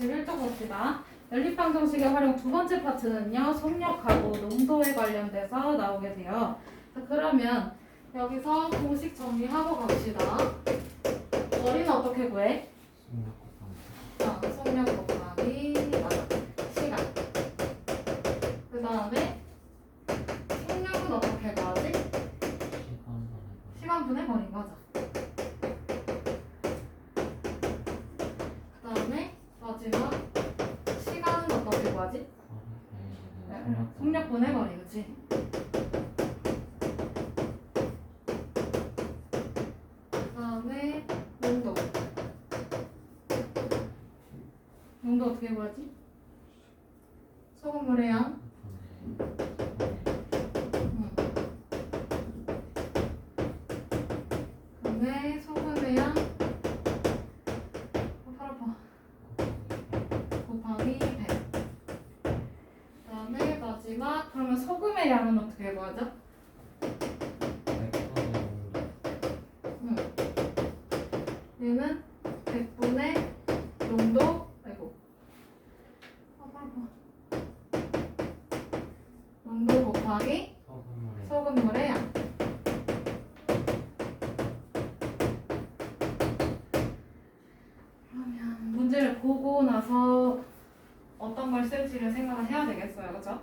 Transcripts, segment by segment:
17 1쪽 봅시다. 연립방 정식의 활용 두 번째 파트는요. 속력하고 농도에 관련돼서 나오게 돼요. 자, 그러면 여기서 공식 정리하고 갑시다. 머리는 어떻게 구해? 자, 속력 곱하기. 시간. 그 다음에 속력은 어떻게 구하지? 시간 분의 거리 맞아. 그 다음에 마지막 시간은 어떻게 구하지? 속력 분의 그치? 그 다음에 농도. 농도 어떻게 구하지? 소금물의 양. 응. 그다음에 소금의 양. 어, 팔 아파. 곱하기 100. 그다음에 마지막 소금의 양은 어떻게 구하죠? 응. 얘는 100분의 농도 아이고. 아, 팔 아파. 농도 곱하기 소금물의 양. 그러면 문제를 보고 나서 어떤 걸 쓸지를 생각을 해야 되겠어요. 그죠?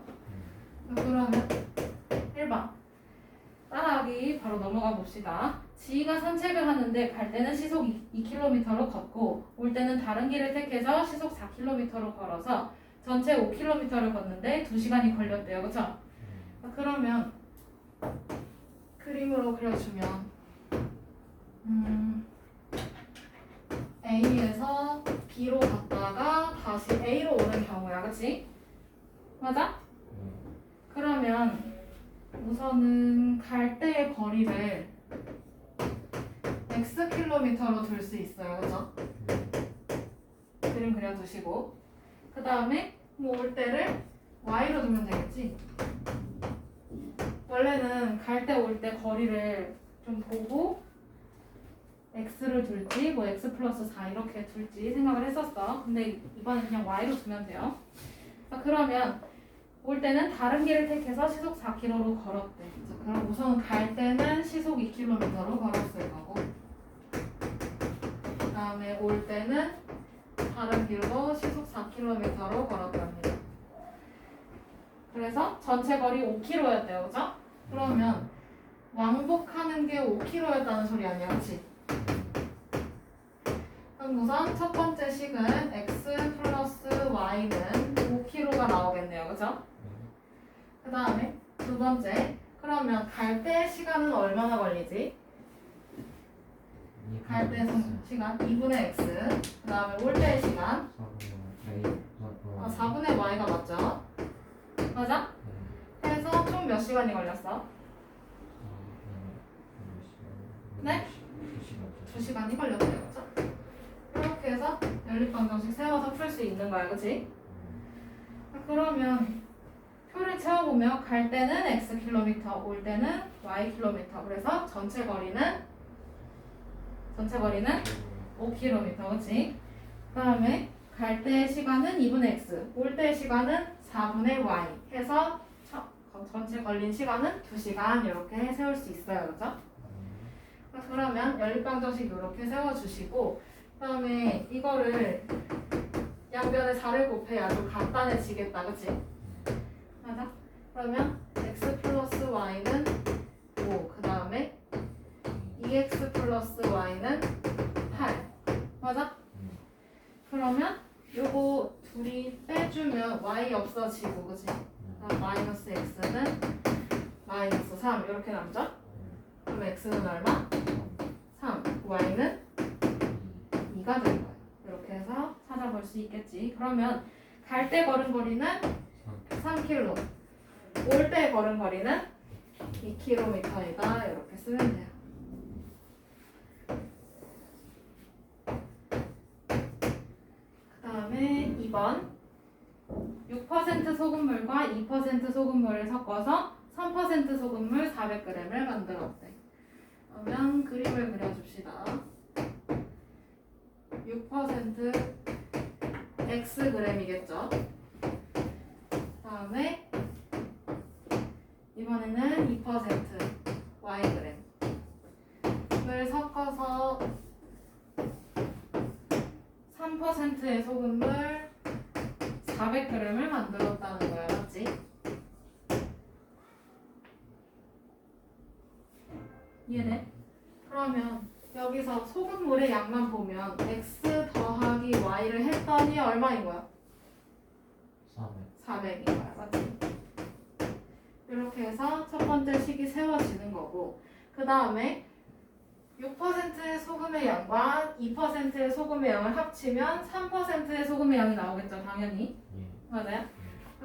그러면 1번. 따라하기 바로 넘어가 봅시다. 지희가 산책을 하는데 갈 때는 시속 2km로 걷고 올 때는 다른 길을 택해서 시속 4km로 걸어서 전체 5km를 걷는데 2시간이 걸렸대요. 그죠? 아, 그러면 그림으로 그려주면 음, A에서 B로 갔다가 다시 A로 오는 경우야, 그치? 맞아? 그러면 우선은 갈 때의 거리를 x 킬로미터로 둘 수 있어요, 그죠? 그림 그려두시고 그 다음에 뭐 올 때를 y로 두면 되겠지? 원래는 갈 때 올 때 거리를 좀 보고 x를 둘지 뭐 x 플러스 4 이렇게 둘지 생각을 했었어. 근데 이번엔 그냥 y로 두면 돼요. 자, 그러면 올 때는 다른 길을 택해서 시속 4km로 걸었대. 자, 그럼 우선 갈 때는 시속 2km로 걸었을 거고 그 다음에 올 때는 다른 길로 시속 4km로 걸었답니다. 그래서 전체 거리 5km였대요. 그죠? 그러면 왕복하는 게 5km였다는 소리 아니야, 그치? 그럼 우선 첫 번째 식은 x 플러스 y는 5km가 나오겠네요, 그죠? 그 다음에 두 번째, 그러면 갈 때 시간은 얼마나 걸리지? 갈때 시간 2분의 x, 그 다음에 올 때 시간 아, 4분의 y가 맞죠? 맞아? 해서 총 몇 시간이 걸렸어? 네? 2시간이 걸렸대요, 그죠? 이렇게 해서 연립방정식 세워서 풀 수 있는 거야, 그치? 그러면 표를 채워보면 갈 때는 x 킬로미터, 올 때는 y 킬로미터. 그래서 전체 거리는 전체 거리는 5km, 그치? 그 다음에 갈 때 시간은 2분의 x, 올 때 시간은 4분의 y 해서 저- 전체 걸린 시간은 2시간 이렇게 세울 수 있어요, 그죠? 그러면 연립방정식 이렇게 세워주시고 그 다음에 이거를 양변에 4를 곱해야 좀 간단해지겠다, 그치? 맞아? 그러면 x 플러스 y는 5, 그 다음에 2x 플러스 y는 8 맞아? 그러면 요거 둘이 빼주면 y 없어지고 그치? 그럼 마이너스 x는 마이너스 3 이렇게 남죠? 그럼 x는 얼마? 3 y는 2가 되는 거예요. 이렇게 해서 찾아볼 수 있겠지. 그러면 갈 때 걸은 거리는 3km 올 때 걸은 거리는 2km이다. 이렇게 쓰면 돼요 그 다음에 2번 6% 소금물과 2% 소금물을 섞어서 3% 소금물 400g을 만들었대. 그러면 그림을 그려줍시다. 6% x g이겠죠. 다음에 이번에는 2% y g을 섞어서 3%의 소금을 400g을 만들었다는 거야, 맞지? 이해돼? 그러면 여기서 소금물의 양만 보면 x 더하기 y를 했더니 얼마인 거야? 3회 400인 거야, 맞지? 이렇게 해서 첫 번째 식이 세워지는 거고 그 다음에 6%의 소금의 양과 2%의 소금의 양을 합치면 3%의 소금의 양이 나오겠죠, 당연히. 예 맞아요?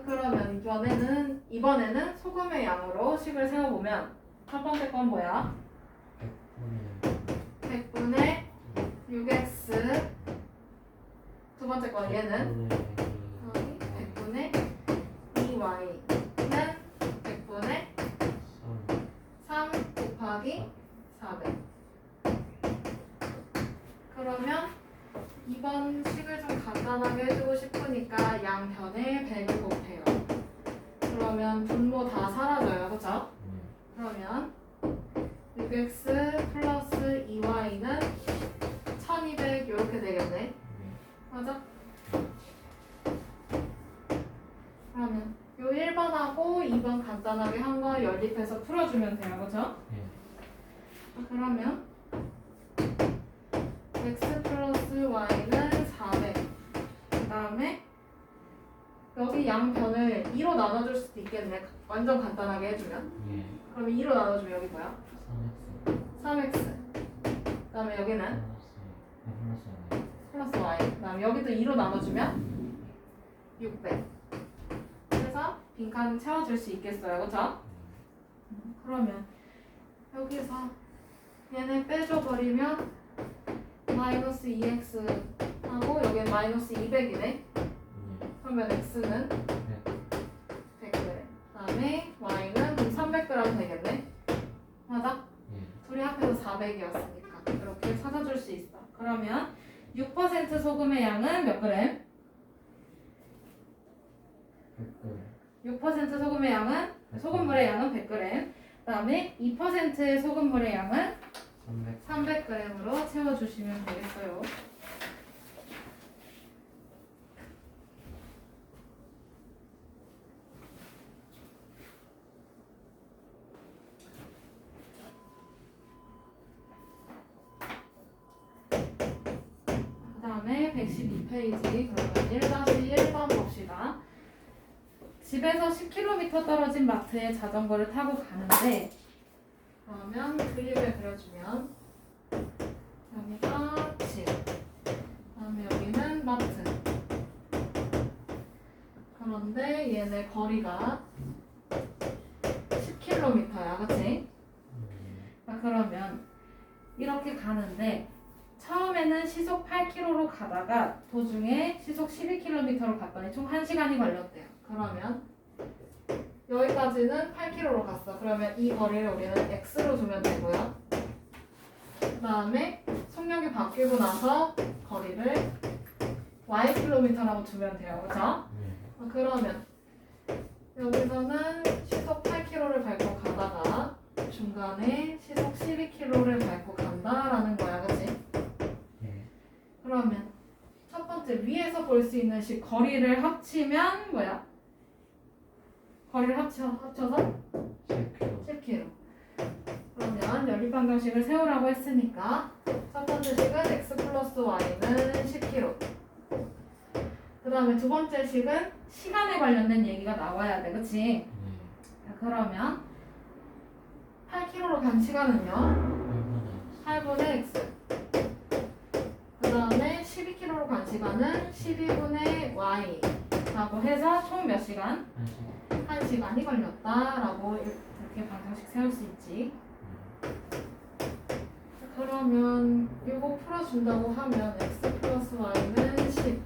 그러면 이번에는 이번에는 소금의 양으로 식을 세워보면 첫 번째 건 뭐야? 100분의 100분의 6x 두 번째 건 얘는 100분의 2y는 100분의 3 곱하기 400 이번 식을 좀 간단하게 해주고 싶으니까 양변에 100을 곱해요. 그러면 분모 다 사라져요. 그죠? 그러면 6x 플러스 2y는 1200 이렇게 되겠네. 맞아? 그러면 요 1번하고 2번 간단하게 한 거 연립해서 풀어주면 돼요. 그죠? 네. 그러면 x 플러스 y는 400. 그 다음에 여기 양변을 2로 나눠줄 수도 있겠네. 완전 간단하게 해주면. 예 그러면 2로 나눠주면 여기 뭐야? 3x 3x. 그 다음에 여기는 플러스 플러스 y. 그 다음에 여기도 2로 나눠주면 600. 그래서 빈칸 채워줄 수 있겠어요. 그쵸? 그러면 여기서 얘네 빼줘버리면 마이너스 2x 하고 여기는 마이너스 200이네. 예 그러면 x는 100g. 그다음에 y는 그럼 300g 되겠네. 맞아? 예 둘이 합해서 400이었으니까 이렇게 찾아줄 수 있어. 그러면 6% 소금의 양은 몇 그램? 100분 6% 소금의 양은 소금물의 양은 100g. 그다음에 2%의 소금물의 양은 300 300g으로 채워주시면 되겠어요. 그 다음에 112페이지 그러면 1-1번 봅시다. 집에서 10km 떨어진 마트에 자전거를 타고 가는데 그러면 그림을 그려주면 여기가 집 그다음에 여기는 마트. 그런데 얘네 거리가 10km야 그치? 자, 그러면 이렇게 가는데 처음에는 시속 8km로 가다가 도중에 시속 12km로 갔더니 총 1시간이 걸렸대요. 그러면 여기까지는 8km로 갔어. 그러면 이 거리를 우리는 x로 두면 되고요. 그 다음에 속력이 바뀌고 나서 거리를 y 킬로미터라고 두면 돼요. 그죠? 어, 그러면 여기서는 시속 8km를 밟고 가다가 중간에 시속 12km를 밟고 간다라는 거야. 그치? 예 그러면 첫 번째 위에서 볼 수 있는 식 거리를 합치면 뭐야? 거리를 합쳐, 합쳐서 10kg 10km. 그러면 연립방정식을 세우라고 했으니까 첫 번째 식은 x 플러스 y는 10km. 그 다음에 두 번째 식은 시간에 관련된 얘기가 나와야 돼, 그치? 예 자, 그러면 8km로 간 시간은요? 8분의 8분의 x. 그 다음에 12km로 간 시간은 12분의 y. 라고 해서 총 몇 시간? 1시 1시간이 걸렸다라고 이렇게 방정식 세울 수 있지. 그러면 이거 풀어준다고 하면 x 플러스 y는 10.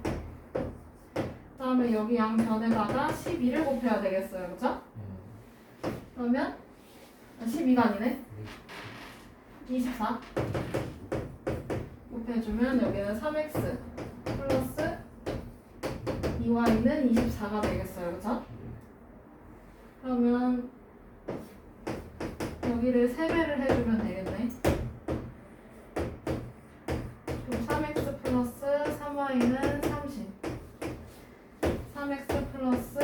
그다음에 여기 양변에다가 12를 곱해야 되겠어요? 예 그러면 12가 아니네. 24 곱해주면 여기는 3x 플러스 이 y는 24가 되겠어요. 그쵸? 그러면 여기를 3배를 해주면 되겠네. 그럼 3x 플러스 3y는 30. 3x 플러스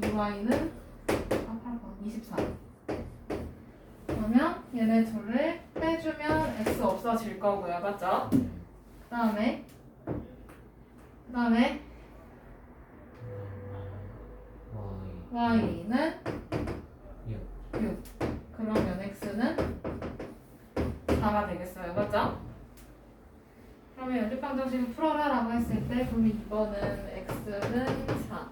2y는 아, 8번 24. 그러면 얘네 둘을 빼주면 x 없어질 거고요. 맞죠? 그 다음에 그 다음에 Y y는 6 6. 그러면 x는 4가 되겠어요. 맞죠? 그러면 연립방정식을 풀어라 라고 했을 때 그럼 2번은 x는 4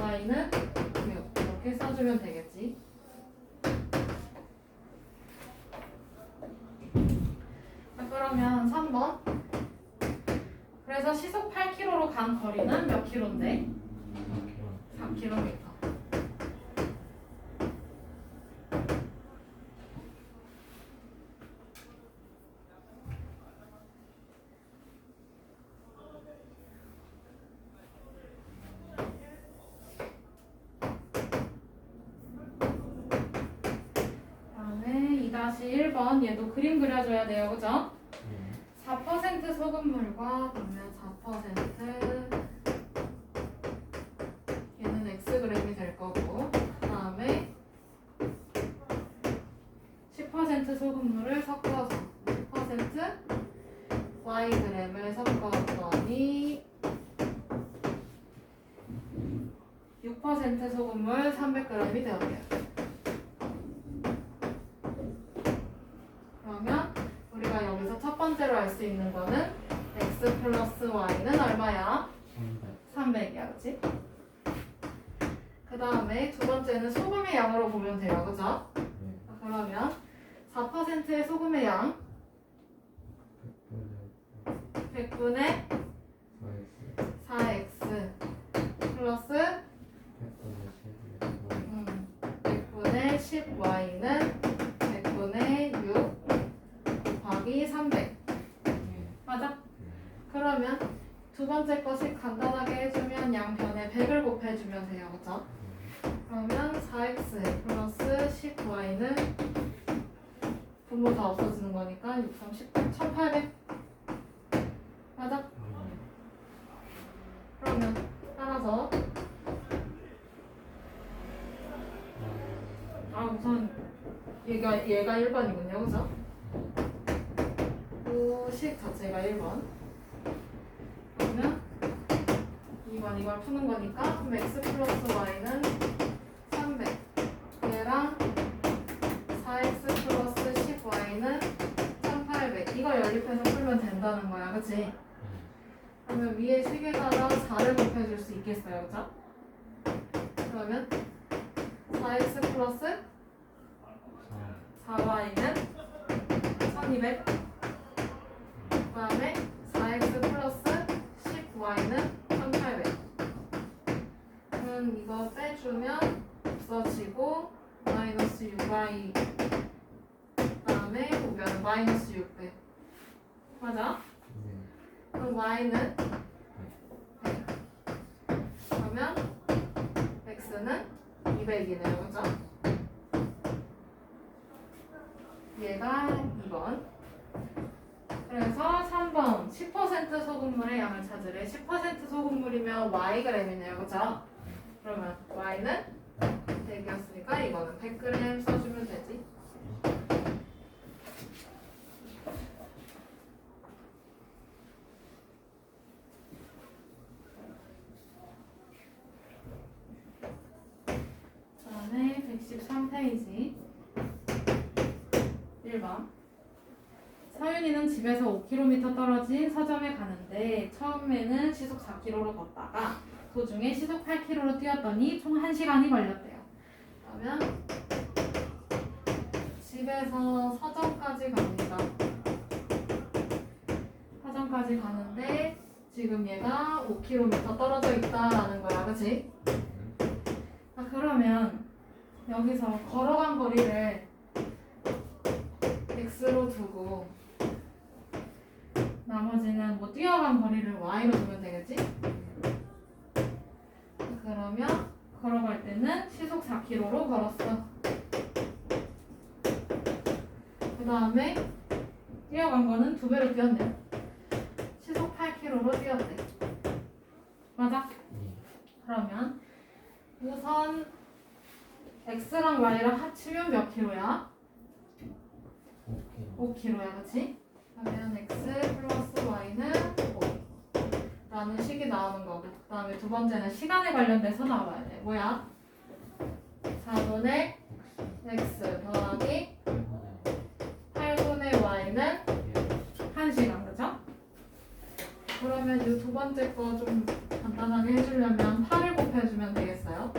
y는 6 이렇게 써주면 되겠지. 자, 그러면 3번 그래서 시속 8km로 간 거리는 몇 킬로인데? 4km. 다음에 2-1번 얘도 그림 그려줘야 돼요. 그죠? 4% 소금물과 그러면 4% 얘는 xg이 될 거고 그다음에 10% 소금물을 섞어서 10% yg을 섞었더니 6% 소금물 300g이 되었대요. 그러면 우리가 여기서 첫 번째로 알 수 있는 거는 x 플러스 y는 얼마야? 300 300이야, 그치? 그 다음에 두 번째는 소금의 양으로 보면 돼요, 그죠? 네 그러면 4%의 소금의 양 100분의 4x 플러스 100분의 11 100분의 10y는 100분의 6 곱하기 300 맞아? 그러면 두 번째 것이 간단하게 해주면 양변에 100을 곱해주면 돼요, 그죠? 그러면 4x 플러스 10y는 분모 다 없어지는 거니까 6, 3, 10, 1800 맞아? 그러면 따라서 아 우선 얘가 얘가 1번이군요, 그죠? 식 자체가 1번 그러면 2번 이걸 푸는 거니까 그럼 x 플러스 y는 300 얘랑 4x 플러스 10y는 1800 이걸 연립해서 풀면 된다는 거야 그치? 그러면 위에 식에다가 4를 곱해줄 수 있겠어요 그죠? 그러면 4x 플러스 4y는 1200 그 다음에 4x 플러스 10y는 1800 그럼 이거 빼주면 없어지고 마이너스 6y 그 다음에 보면 마이너스 600 맞아? 그럼 y는 100 그러면 x는 200이네요. 그죠? 얘가 2번. 그래서 3번 10% 소금물의 양을 찾으래. 10% 소금물이면 yg이네요. 그죠? 그러면 y는 100이었으니까 이거는 100g 써주면 되지 그다음에 113페이지 1번 서윤이는 집에서 5km 떨어진 서점에 가는데 처음에는 시속 4km로 걷다가 도중에 시속 8km로 뛰었더니 총 1시간이 걸렸대요. 그러면 집에서 서점까지 갑니다. 서점까지 가는데 지금 얘가 5km 떨어져 있다라는 거야, 그치? 아, 그러면 여기서 걸어간 거리를 x로 두고 나머지는 뭐 뛰어간 거리를 y로 두면 되겠지? 그러면 걸어갈 때는 시속 4km로 걸었어. 그 다음에 뛰어간 거는 두 배로 뛰었네. 시속 8km로 뛰었대. 맞아? 그러면 우선 x랑 y랑 합치면 몇 km야? 5km야, 그렇지? 러면 x 플러스 y는 5. 라는 식이 나오는 거고, 그 다음에 두 번째는 시간에 관련돼서 나와야 돼. 뭐야? 4분의 x 더하기 8분의 y는 1시간, 그죠? 그러면 이 두 번째 거 좀 간단하게 해주려면 8을 곱해주면 되겠어요?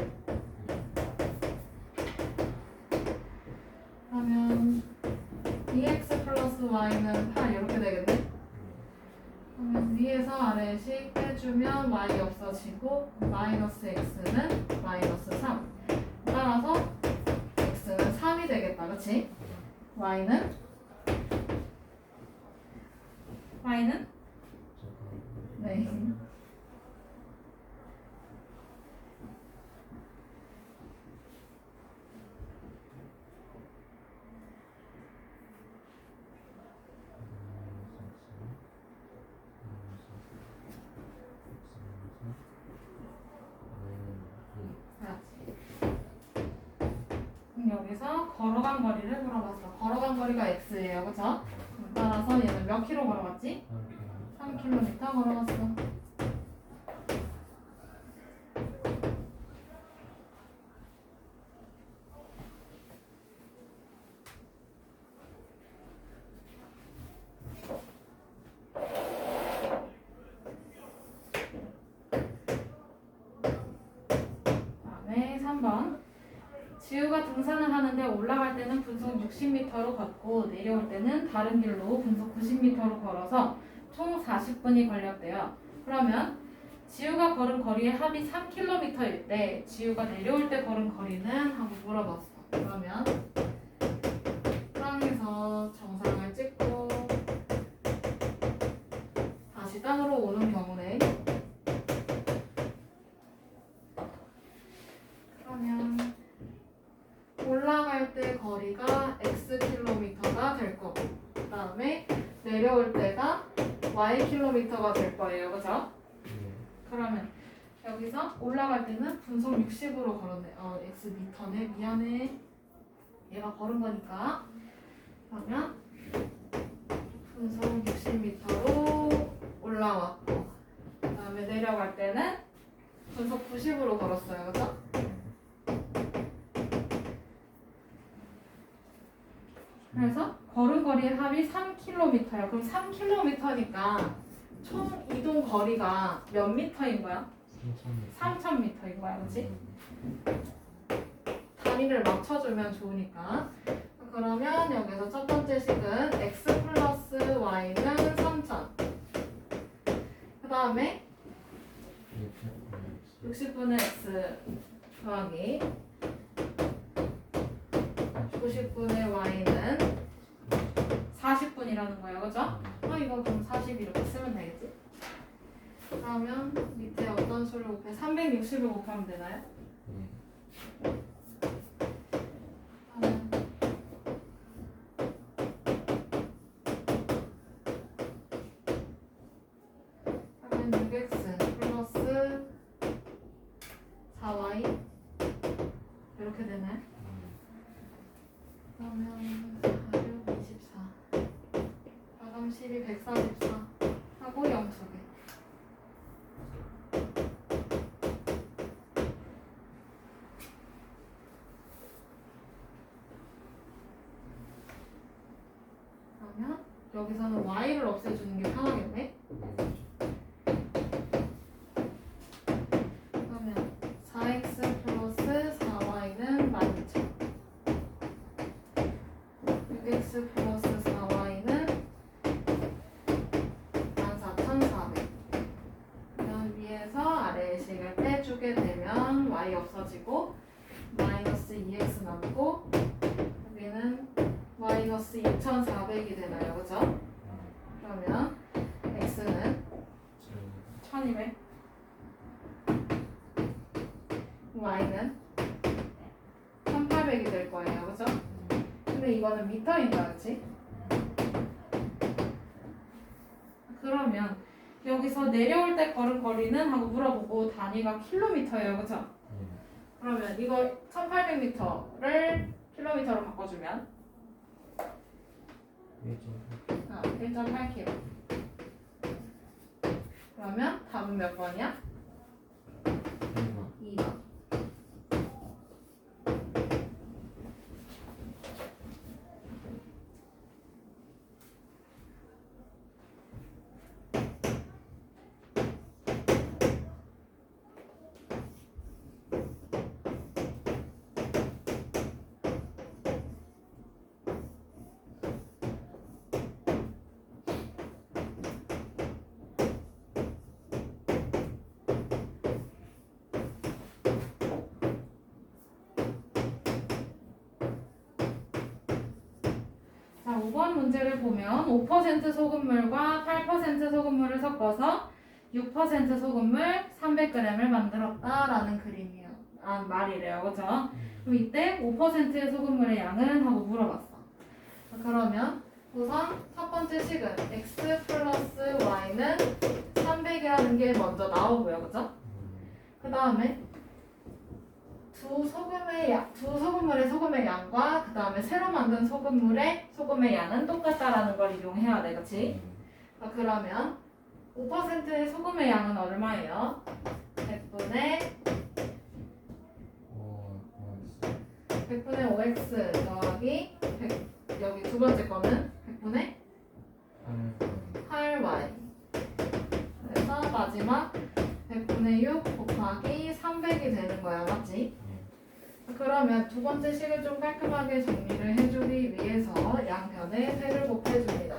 그러면 2x 플러스 y는 8 이렇게 되겠네? 그러면 위에서 아래식 빼주면 y 없어지고 마이너스 x는 마이너스 3 따라서 x는 3이 되겠다 그치? y는? y는? 네 그렇지 그럼 여기서 걸어간 거리를 물어봤어 걸어간 거리가 x예요 그쵸? 그럼 따라서 얘는 몇 킬로 걸어갔지? 3km 걸어갔어 다음에 3번. 지우가 등산을 하는데 올라갈 때는 분속 60m로 걷고 내려올 때는 다른 길로 분속 90m로 걸어서 총 40분이 걸렸대요. 그러면 지우가 걸은 거리의 합이 3km일 때 지우가 내려올 때 걸은 거리는 한번 물어봤어. 그러면 땅에서 정상을 찍고 다시 땅으로 오는 경우네. 그러면 올라갈 때 거리가 x 킬로미터가 될 거고 그 다음에 내려올 때가 y 킬로미터가 될 거예요. 그죠? 그러면 여기서 올라갈 때는 분속 60으로 걸었네. 어 x 미터네. 미안해. 얘가 걸은 거니까. 그러면 분속 60m로 올라왔고 그 다음에 내려갈 때는 분속 90으로 걸었어요. 그죠? 그래서 거리의 합이 3km야. 그럼 3km니까 총 이동 거리가 몇 미터인 거야? 3,000m인 거야, 그렇지? 단위를 맞춰주면 좋으니까. 그러면 여기서 첫 번째 식은 x 플러스 y는 3,000. 그 다음에 60분의 x 더하기 90분의 y는 40분이라는 거예요, 그죠? 아 이거 그럼 40 이렇게 쓰면 되겠지? 그러면 밑에 어떤 수를 곱해? 360을 곱하면 되나요? 하면 하면 6x 플러스 4y 이렇게 되나요? 그러면 4, 6, 24 마감 12, 144 하고 0두 개. 그러면 여기서는 y를 없애주는 게 편하겠네. 6,400이 되나요? 그죠? 그러면 x는 1200 y는 1800이 될 거예요. 그죠? 근데 이거는 미터인가 그지 그러면 여기서 내려올 때 걸은 거리는 하고 물어보고 단위가 킬로미터예요. 그죠? 예. 그러면 이거 1800m를 킬로미터로 바꿔주면 1.8 어, 1.8km 그러면 답은 몇 번이야? 1번. 2번 자, 5번 문제를 보면 5% 소금물과 8% 소금물을 섞어서 6% 소금물 300g을 만들었다라는 그림이에요. 아, 말이래요. 그죠? 그럼 이때 5%의 소금물의 양은 하고 물어봤어. 자, 그러면 우선 첫 번째 식은 x 플러스 y는 300이라는 게 먼저 나오고요. 그죠? 그 다음에 두 소금의 양, 두 소금물의 소금의 양과 그 다음에 새로 만든 소금물의 소금의 양은 똑같다라는 걸 이용해야 돼, 그렇지? 자, 그러면 5%의 소금의 양은 얼마예요? 100분의 5 100분의 5x 더하기 100, 여기 두 번째 거는 100분의 8 8y 그래서 마지막 100분의 6 곱하기 300이 되는 거야, 맞지? 그러면 두 번째 식을 좀 깔끔하게 정리를 해주기 위해서 양변에 세를 곱해줍니다.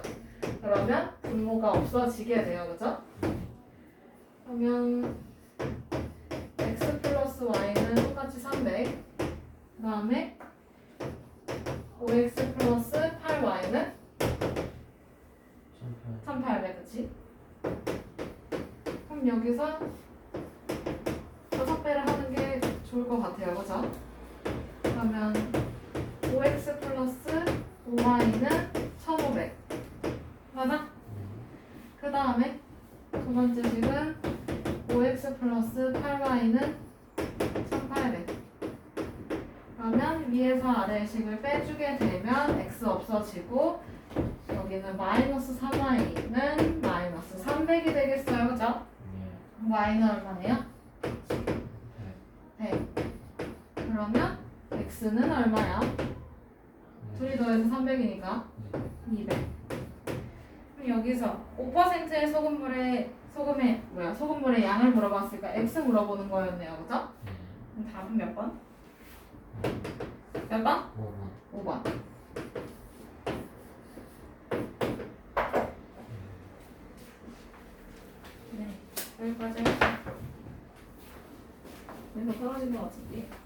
그러면 분모가 없어지게 돼요, 그죠? 그러면 x 플러스 y는 똑같이 300. 그 다음에 5x 플러스 8y는 1800, 그치? 그럼 여기서 다섯 배를 하는 게 좋을 것 같아요, 그죠? 그러면 5x 플러스 5y는 1500 맞아? 그 다음에 두 번째 식은 5x 플러스 8y는 1800 그러면 위에서 아래 식을 빼주게 되면 x 없어지고 여기는 마이너스 3y는 마이너스 300이 되겠어요 그죠? y는 얼마네요? 100 그러면 x는 얼마야? 둘이 더해서 300이니까 200 그럼 여기서 5%의 소금물의 소금의 뭐야 소금물의 양을 물어봤으니까 x 물어보는 거였네요 그죠? 그럼 답은 몇 번? 몇 번? 5번 5번 네 여기까지 여기서 떨어진 거 같은데